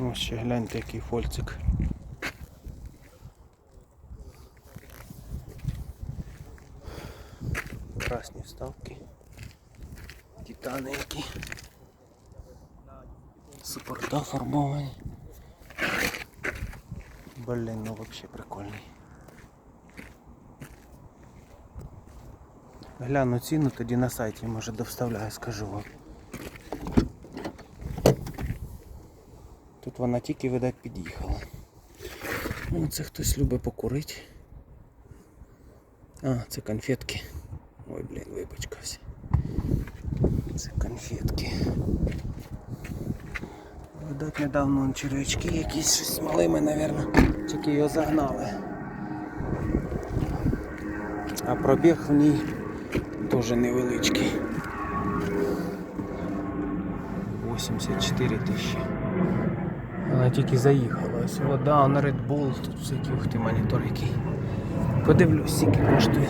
Ось ще гляньте, який фольцик. Красні вставки. Титани які. Супорта фарбовані. Блін, ну вообще прикольний. Гляну ціну тоді на сайті, може довставляю, скажу вам. Тут вона тільки, видать, під'їхала. Ну, це хтось любить покурити. А, це конфетки. Ой, блін, випачкався. Це конфетки. Видать, недавно он червячки якісь щось з малими, напевно. Тільки його загнали. А пробіг в ній теж невеличкий. 84 тисячі. Вона тільки заїхала. Вода на Red Bull, тут всякі ух ти монітор який. Подивлюсь, скільки коштує.